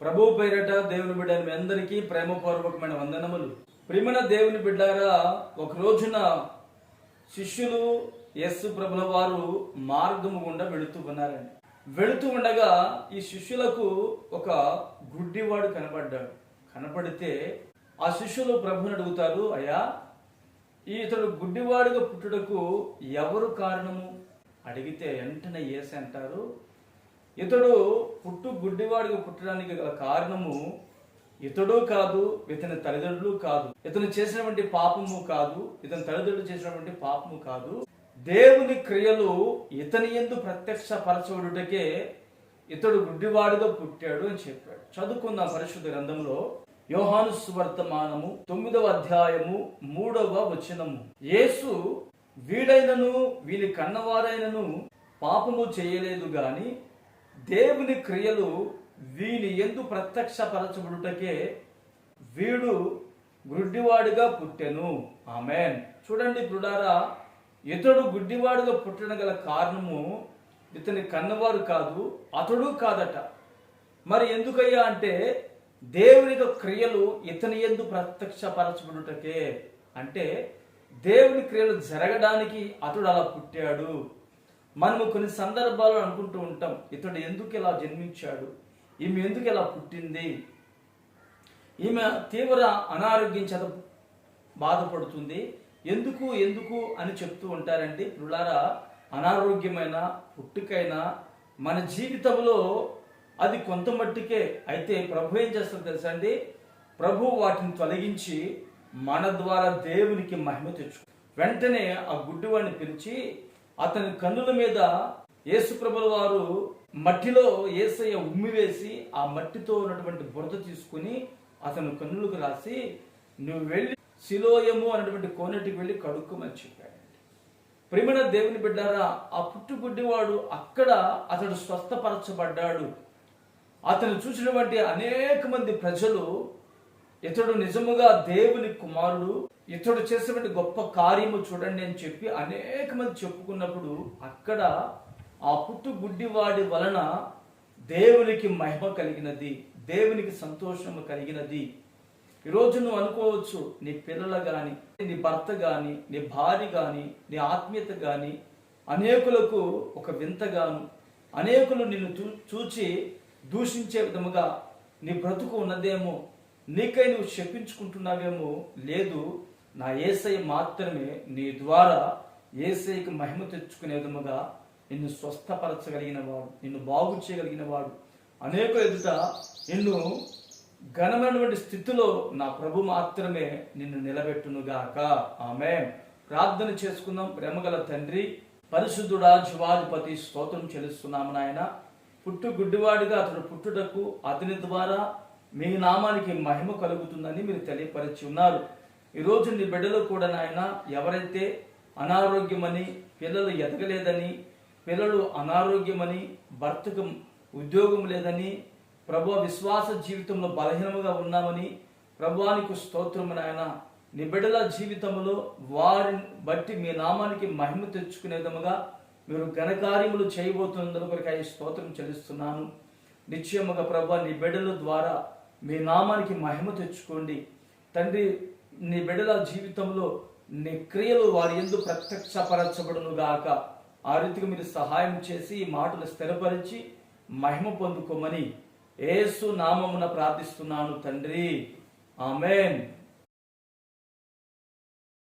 ప్రభు పేరట దేవుని బిడ్డ మీ అందరికీ ప్రేమపూర్వకమైన వందనములు. ప్రియమైన దేవుని బిడ్డారా ఒక రోజున శిష్యులు యస్సు ప్రభుల వారు మార్గము గుండా వెళుతూ ఉన్నారండి. వెళుతూ ఉండగా ఈ శిష్యులకు ఒక గుడ్డివాడు కనపడ్డాడు కనపడితే ఆ శిష్యులు ప్రభుని అడుగుతారు అయ్యా ఈ ఇతడు గుడ్డివాడుగా పుట్టుటకు ఎవరు కారణము? అడిగితే వెంటనే ఏసంటారు అంటారు ఇతడు పుట్టు గుడ్డివాడిగా పుట్టడానికి గల కారణము ఇతడు కాదు ఇతని తల్లిదండ్రులు కాదు. ఇతను చేసినటువంటి పాపము కాదు ఇతని తల్లిదండ్రులు చేసినటువంటి పాపము కాదు. దేవుని క్రియలు ఇతని ఎందు ప్రత్యక్ష పరచబడుటకే ఇతడు గుడ్డివాడిగా పుట్టాడు అని చెప్పాడు. చదువుకున్న పరిశుద్ధ గ్రంథంలో యోహాను సువర్తమానము తొమ్మిదవ అధ్యాయము మూడవ వచనము. యేసు వీడైనను వీని కన్నవారైనను పాపము చేయలేదు గాని దేవుని క్రియలు వీని ఎందు ప్రత్యక్షపరచబడుటకే వీడు గుడ్డివాడుగా పుట్టెను. ఆమెన్. చూడండి పుడారా ఇతడు గుడ్డివాడుగా పుట్టడం గల కారణము ఇతని కన్నవారు కాదు అతడు కాదట. మరి ఎందుకయ్యా అంటే దేవుని క్రియలు ఇతని ఎందు ప్రత్యక్షపరచబడుటకే. అంటే దేవుని క్రియలు జరగడానికి అతడు అలా పుట్టాడు. మనము కొన్ని సందర్భాల్లో అనుకుంటూ ఉంటాం. ఇతడు ఎందుకు ఇలా జన్మించాడు? ఈమె ఎందుకు ఇలా పుట్టింది? ఈమె తీవ్ర అనారోగ్యం చేత బాధపడుతుంది. ఎందుకు ఎందుకు అని చెప్తూ ఉంటారండి. పిల్లారా అనారోగ్యమైన పుట్టుకైనా మన జీవితంలో అది కొంత మట్టుకే అయితే ప్రభు ఏం చేస్తారు తెలుసా అండి? ప్రభు వాటిని తొలగించి మన ద్వారా దేవునికి మహిమ తెచ్చు వెంటనే ఆ గుడ్డివాడిని పిలిచి అతని కన్నుల మీద యేసుప్రభుల వారు మట్టిలో ఏసయ్య ఉమ్మి వేసి ఆ మట్టితో ఉన్నటువంటి బురద తీసుకుని అతను కన్నులకు రాసి నువ్వు వెళ్ళి శిలోయము అన్నటువంటి కోనటికి వెళ్ళి కడుక్కోమని చెప్పాడు ప్రేమణ దేవుని బిడ్డారా ఆ పుట్టుగుడ్డివాడు అక్కడ అతడు స్వస్థపరచబడ్డాడు. అతను చూసినటువంటి అనేక మంది ప్రజలు ఇతడు నిజముగా దేవుని కుమారుడు ఇతడు చేసినటువంటి గొప్ప కార్యము చూడండి అని చెప్పి అనేక మంది చెప్పుకున్నప్పుడు అక్కడ ఆ పుట్టుగుడ్డివాడి వలన దేవునికి మహిమ కలిగినది దేవునికి సంతోషము కలిగినది. ఈరోజు నువ్వు అనుకోవచ్చు నీ పిల్లలు కానీ నీ భర్త కానీ నీ భార్య కానీ నీ ఆత్మీయత కానీ అనేకులకు ఒక వింతగాను అనేకులు నిన్ను చూ చూచి దూషించే విధముగా నీ బ్రతుకు ఉన్నదేమో నీకై నువ్వు చెప్పించుకుంటున్నావేమో లేదు నా ఏసై మాత్రమే నీ ద్వారా ఏసైకి మహిమ తెచ్చుకునే విధముగా నిన్ను స్వస్థపరచగలిగిన వాడు నిన్ను బాగు చేయగలిగిన వాడు అనేక ఎదుట నిన్ను ఘనమైనటువంటి స్థితిలో నా ప్రభు మాత్రమే నిన్ను నిలబెట్టునుగాక. ఆమె ప్రార్థన చేసుకుందాం. ప్రేమగల తండ్రి పరిశుద్ధుడా జీవాధిపతి స్తోత్రం చెల్లిస్తున్నాము నాయన. పుట్టు గుడ్డివాడిగా అతడు పుట్టుటకు అతని ద్వారా మీ నామానికి మహిమ కలుగుతుందని మీరు తెలియపరిచి ఉన్నారు. ఈరోజు నీ బిడ్డలు కూడా నాయన ఎవరైతే అనారోగ్యమని పిల్లలు ఎదగలేదని పిల్లలు అనారోగ్యమని భర్తకు ఉద్యోగం లేదని ప్రభు విశ్వాస జీవితంలో బలహీనముగా ఉన్నామని ప్రభువానికి స్తోత్రము నాయన. నీ బిడ్డల జీవితంలో వారిని బట్టి మీ నామానికి మహిమ తెచ్చుకునే విధముగా మీరు ఘనకార్యములు చేయబోతున్నందుకు కొరకు స్తోత్రం చెల్లిస్తున్నాను. నిశ్చయముగా ప్రభు నీ బిడ్డల ద్వారా మీ నామానికి మహిమ తెచ్చుకోండి. తండ్రి నీ బిడ్డల జీవితంలో నీ క్రియలు వారి ఎందు ప్రత్యక్షపరచబడును గాక. ఆ రీతిగా మీరు సహాయం చేసి ఈ మాటలు స్థిరపరిచి మహిమ పొందుకోమని ఏసు నామమున ప్రార్థిస్తున్నాను తండ్రి. ఆమెన్.